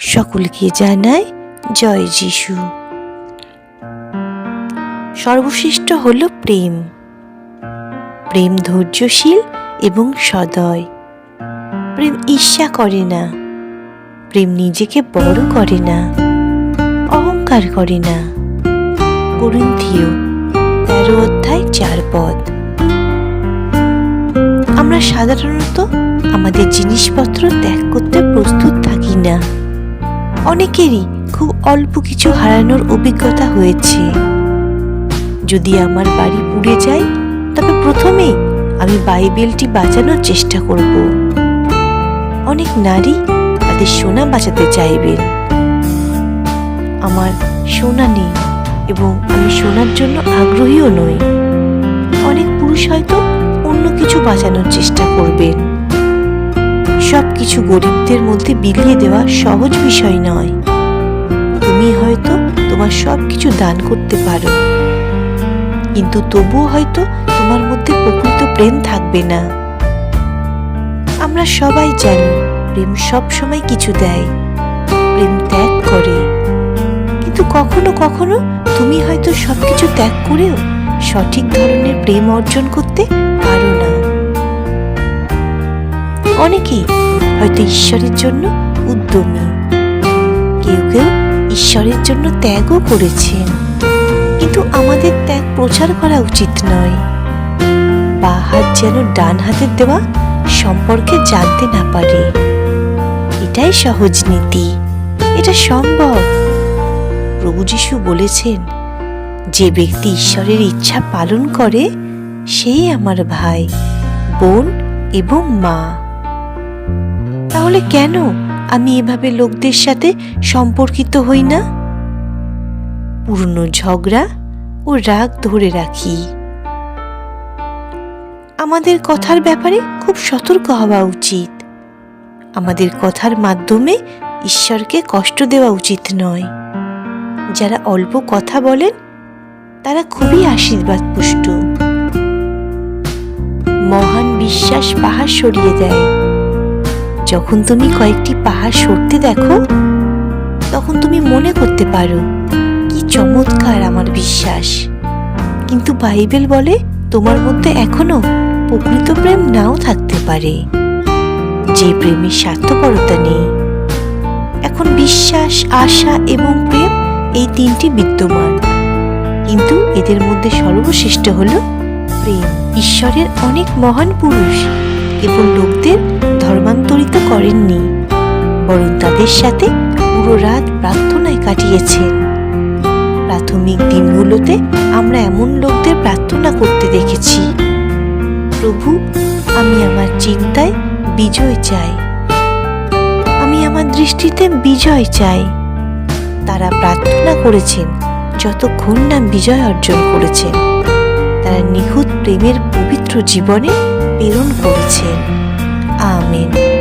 সকলকে জানাই জয় যিশু। সর্বশ্রেষ্ঠ হল প্রেম। প্রেম ধৈর্যশীল এবং সদয়। প্রেম ঈর্ষা করে না। প্রেম নিজেকে বড় করে না। অহংকার করে না। করুন্থিও তেরো অধ্যায় চার পদ। আমরা সাধারণত আমাদের জিনিসপত্র ত্যাগ করতে প্রস্তুত থাকি না। অনেকেরই খুব অল্প কিছু হারানোর অভিজ্ঞতা হয়েছে। যদি আমার বাড়ি পুড়ে যায়, তবে প্রথমে আমি বাইবেলটি বাঁচানোর চেষ্টা করব। অনেক নারী তাদের সোনা বাঁচাতে চাইবেন। আমার সোনা নেই এবং আমি সোনার জন্য আগ্রহীও নই। অনেক পুরুষ হয়তো অন্য কিছু বাঁচানোর চেষ্টা করবেন। সব কিছু গরিবদের মধ্যে বিলিয়ে দেওয়া সহজ বিষয় নয়। তুমি হয়তো তোমার সব কিছু দান করতে পারো। কিন্তু তবুও হয়তো তোমার মধ্যে প্রকৃত প্রেম থাকবে না। আমরা সবাই জানি, প্রেম সব সময় কিছু দেয়। প্রেম ত্যাগ করে। কিন্তু কখনো কখনো তুমি হয়তো সবকিছু ত্যাগ করেও সঠিক ধরনের প্রেম অর্জন করতে পারো না। অনেকেই হয়তো ঈশ্বরের জন্য উদ্যমী। কেউ কেউ ঈশ্বরের জন্য ত্যাগও করেছেন। কিন্তু আমাদের ত্যাগ প্রচার করা উচিত নয়। বা হাত যেন ডান হাতের দেওয়া সম্পর্কে জানতে না পারে। এটাই সহজ নীতি। এটা সম্ভব। প্রভু যিশু বলেছেন, যে ব্যক্তি ঈশ্বরের ইচ্ছা পালন করে, সেই আমার ভাই, বোন এবং মা। তাহলে কেন আমি এভাবে লোকদের সাথে সম্পর্কিত হই না? পুরনো ঝগড়া ও রাগ ধরে রাখি। আমাদের কথার ব্যাপারে খুব সতর্ক হওয়া উচিত। আমাদের কথার মাধ্যমে ঈশ্বরকে কষ্ট দেওয়া উচিত নয়। যারা অল্প কথা বলেন, তারা খুবই আশীর্বাদ পুষ্ট মহান বিশ্বাস পাহাড় সরিয়ে দেয়। যখন তুমি কয়েকটি পাহাড় সরতে দেখো, তখন তুমি মনে করতে পারো, কি চমৎকার আমার বিশ্বাস। কিন্তু বাইবেল বলে, তোমার মধ্যে এখনও প্রকৃত প্রেম নাও থাকতে পারে। যে প্রেমের স্বার্থপরতা নেই। এখন বিশ্বাস, আশা এবং প্রেম এই তিনটি বিদ্যমান। কিন্তু এদের মধ্যে সর্বশ্রেষ্ঠ হল প্রেম। ঈশ্বরের অনেক মহান পুরুষ, কেবল লোকদের তাদের সাথে পুরো রাত প্রার্থনায় কাটিয়েছেন প্রাথমিক দিনগুলোতে আমরা এমন লোকদের প্রার্থনা করতে দেখেছি। প্রভু, আমি আমার চিন্তায় বিজয় চাই। আমি আমার দৃষ্টিতে বিজয় চাই। তারা প্রার্থনা করেছেন, যতক্ষণ না বিজয় অর্জন করেছেন। তারা নিখুঁত প্রেমের পবিত্র জীবনে প্রেরণ করেছেন। আমেন।